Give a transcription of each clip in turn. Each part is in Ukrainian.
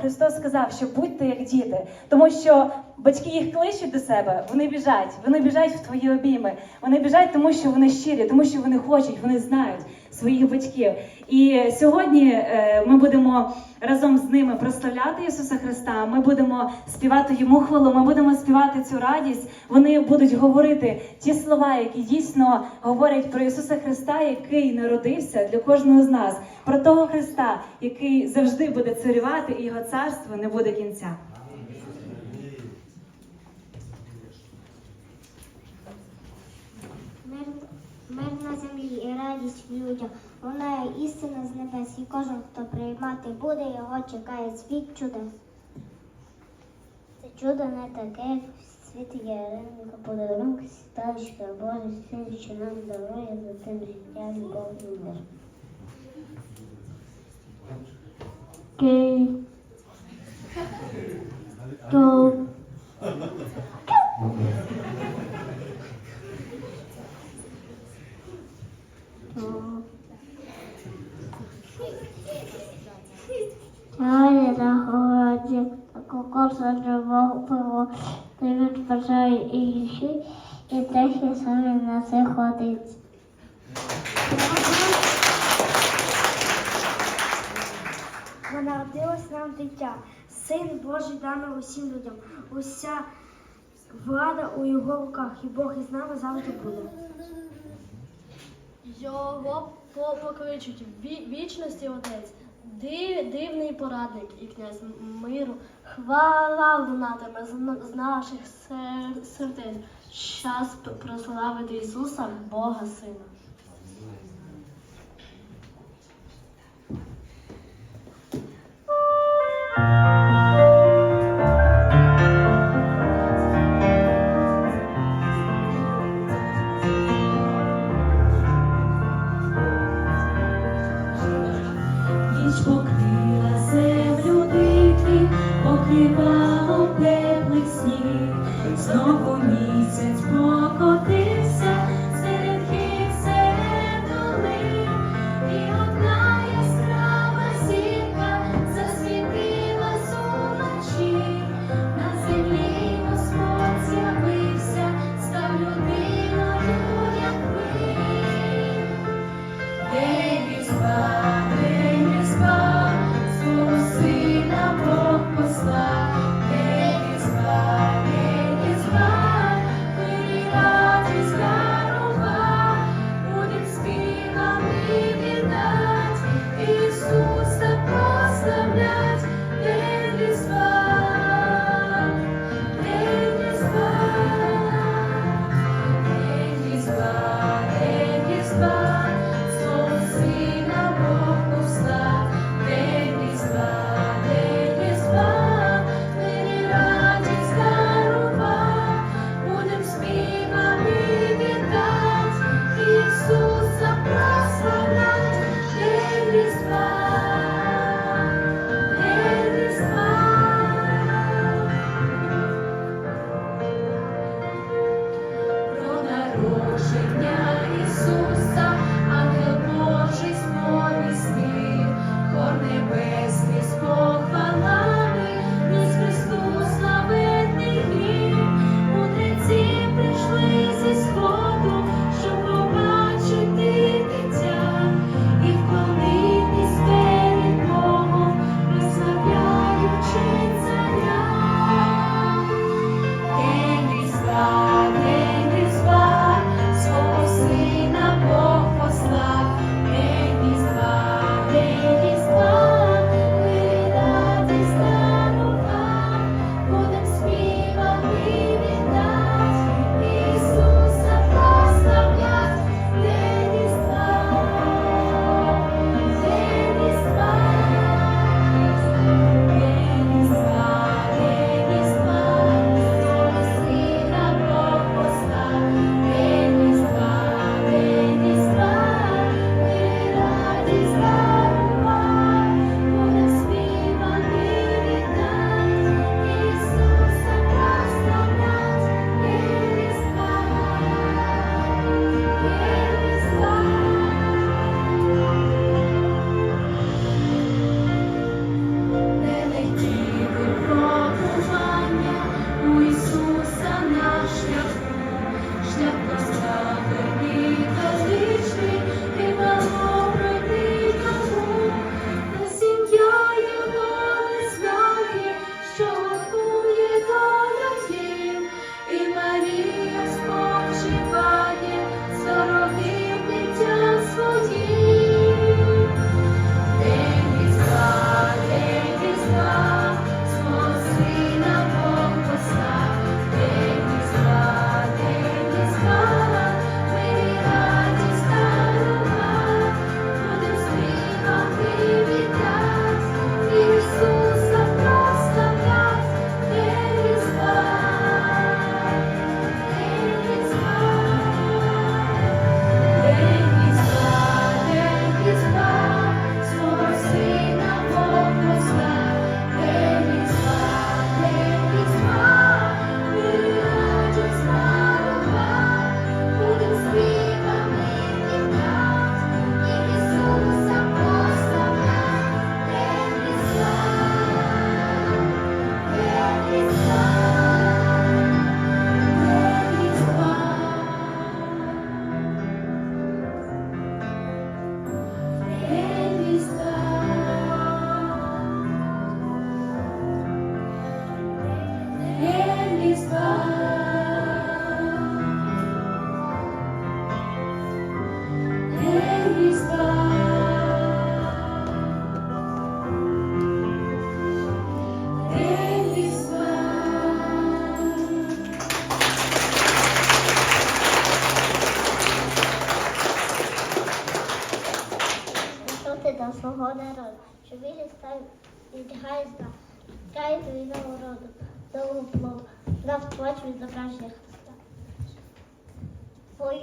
Христос сказав, що будьте як діти, тому що батьки їх кличуть до себе, вони біжать, вони біжать в твої обійми. Вони біжать, тому що вони щирі, тому що вони хочуть, вони знають своїх батьків. І сьогодні е, ми будемо разом з ними прославляти Ісуса Христа. Ми будемо співати йому хвалу. Ми будемо співати цю радість. Вони будуть говорити ті слова, які дійсно говорять про Ісуса Христа, який народився для кожного з нас, про того Христа, який завжди буде царювати, і його царство не буде кінця. Мир, мир на землі і радість в людях. Вона є істина з небес, і кожен, хто приймати буде, його чекає світ чудес. Це чудо не таке, світі Яринка, подарунок, сіталочка Божий син, що нам дарує за тим життя, любов і мир. Кей. То. Живого пиво, ти відбажає інші, і те, що самі на це ходить. Народилось нам дитя, син Божий дано усім людям. Уся влада у його руках, і Бог із нами завжди буде. Його покличуть ві- вічності отець, Ди- дивний порадник і князь миру. Хвала лунатиме з, наших сер- сердець. Час прославити Ісуса, Бога Сина. Покривало теплих сніг, знову місяць покотився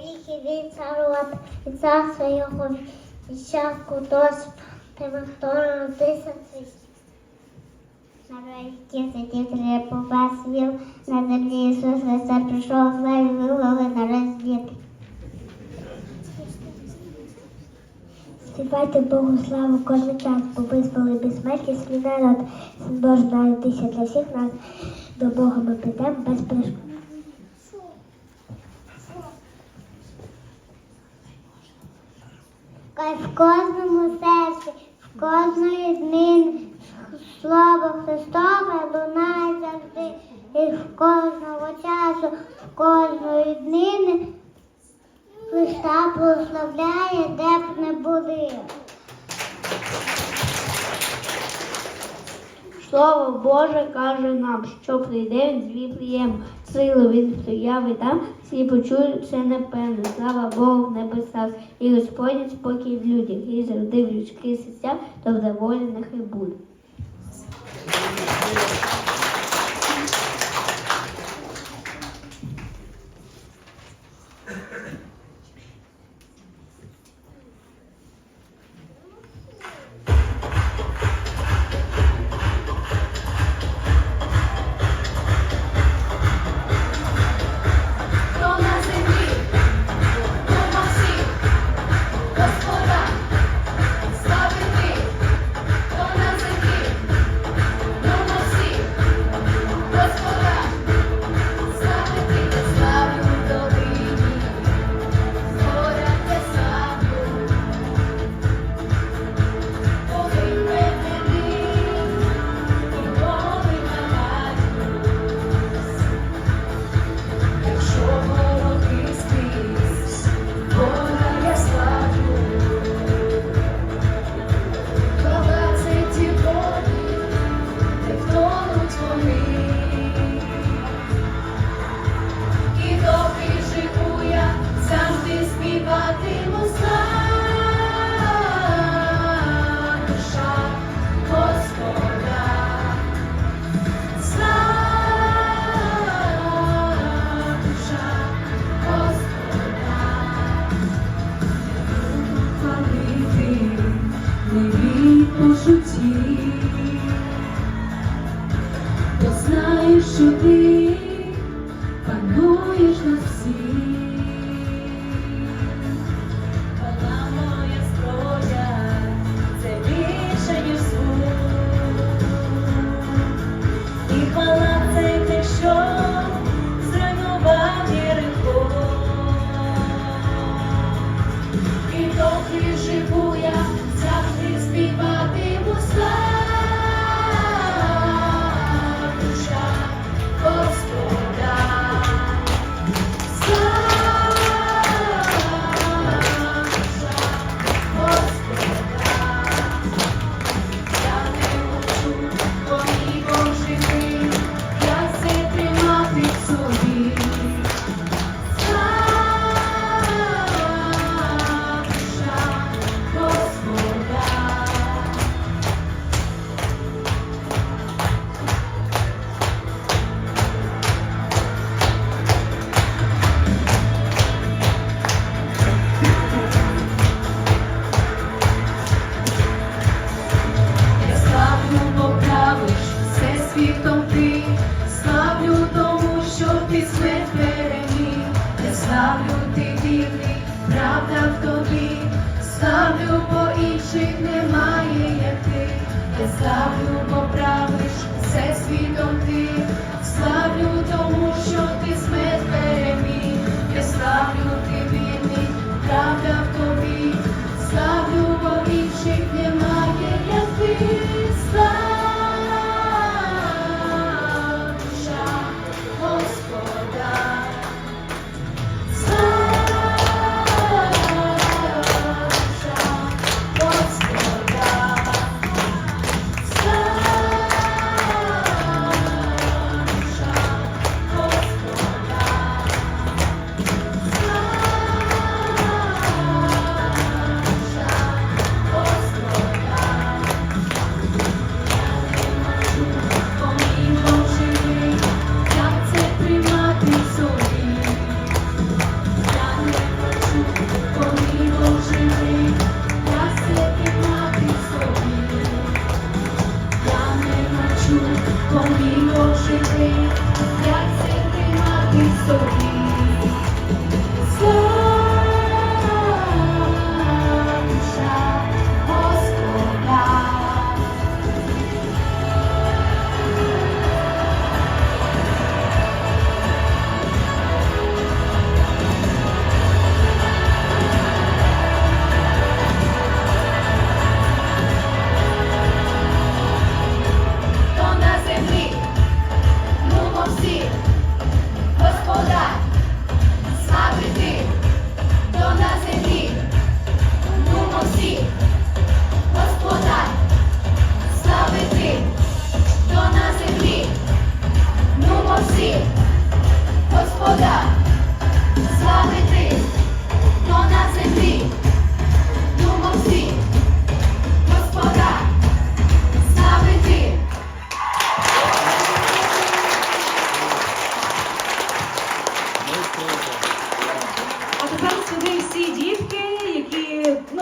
Повіки він царувати, і царство його віщавку досить, тебе хто родився цвіт. На великі сидіти попасвів, на землі Ісус Христос прийшов, славі вилови на роздіти. Співайте Богу славу кожен час, бо визвали безсмерті свій народ. Син Божий народився для всіх нас. До Бога ми підемо без перешкод. В кожному серці, в кожної зміни слово Христове лунає завжди, і в кожного часу, в кожної днини Христа благословляє, де б не були. Слово Боже каже нам, що прийде він з. Силу він проявить там, всі почують це непевне. Слава Богу в небесах. І Господь спокій в людях. І зродив в серця, то вдоволених і буде.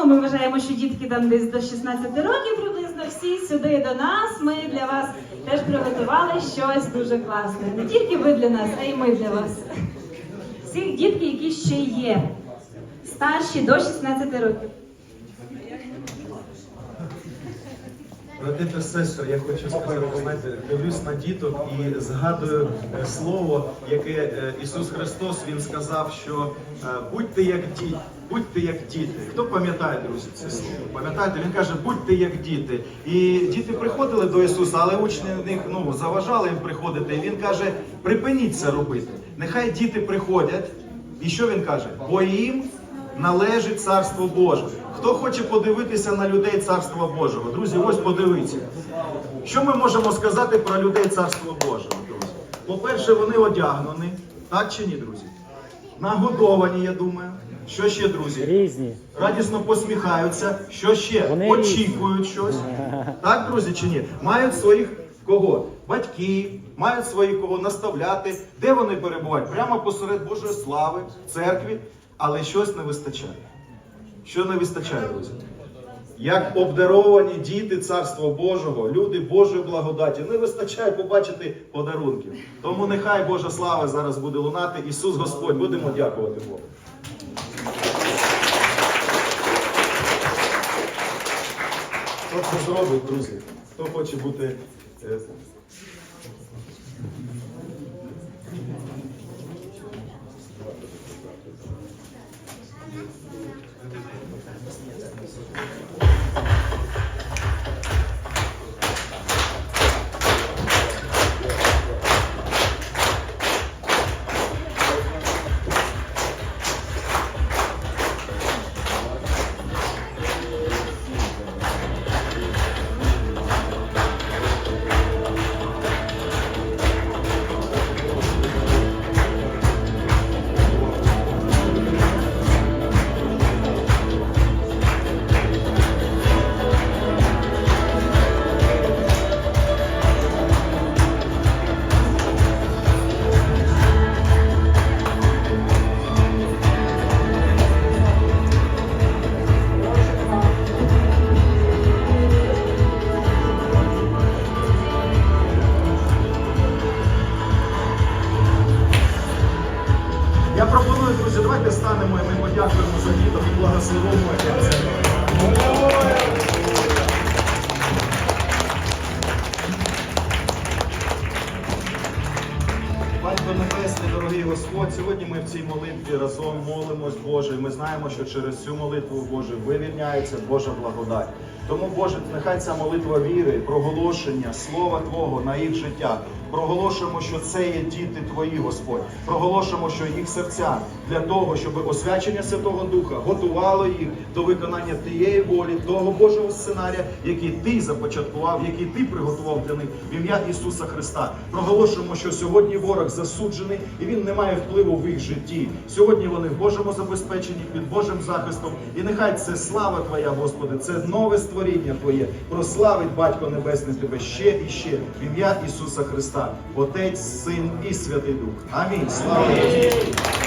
Ми вважаємо, що дітки там десь до 16 років приблизно всі сюди до нас. Ми для вас теж приготували щось дуже класне. Не тільки ви для нас, а й ми для вас. Всі дітки, які ще є, старші до 16 років. Брати та сестри, я хочу сказати, дивлюсь на діток і згадую е, слово, яке е, Ісус Христос Він сказав, що е, будьте як діти, будьте як діти. Хто пам'ятає, друзі, це слово? Пам'ятаєте? Він каже, будьте як діти. І діти приходили до Ісуса, але учні в них ну заважали їм приходити. І він каже: припиніть це робити. Нехай діти приходять. І що він каже? Бо їм належить царство Боже. Хто хоче подивитися на людей царства Божого? Друзі, ось подивіться. Що ми можемо сказати про людей царства Божого? По-перше, вони одягнені, так чи ні, друзі? Нагодовані, я думаю. Що ще, друзі? Різні. Радісно посміхаються. Що ще? Вони Очікують щось. Так, друзі, чи ні? Мають своїх кого? Батьків, мають своїх кого наставляти. Де вони перебувають? Прямо посеред Божої слави, в церкві, але щось не вистачає. Що не вистачає, друзі? Як обдаровані діти Царства Божого, люди Божої благодаті, не вистачає побачити подарунків. Тому нехай Божа слава зараз буде лунати. Ісус Господь, будемо дякувати Богу. Хто це зробить, друзі? Хто хоче бути. І ми знаємо, що через цю молитву, Боже, вивільняється Божа благодать. Тому, Боже, нехай ця молитва віри, проголошення Слова Твого на їх життя. Проголошуємо, що це є діти Твої, Господь. Проголошуємо, що їх серця для того, щоб освячення Святого Духа готувало їх до виконання тієї волі, того Божого сценарія, який ти започаткував, який ти приготував для них в ім'я Ісуса Христа. Проголошуємо, що сьогодні ворог засуджений і він не має впливу в їх житті. Сьогодні вони в Божому забезпеченні, під Божим захистом. І нехай це слава Твоя, Господи, це нове створіння Твоє. Прославить Батько Небесний Тебе ще і ще в ім'я Ісуса Христа, Отець, Син і Святий Дух. Амінь. Слава Богу.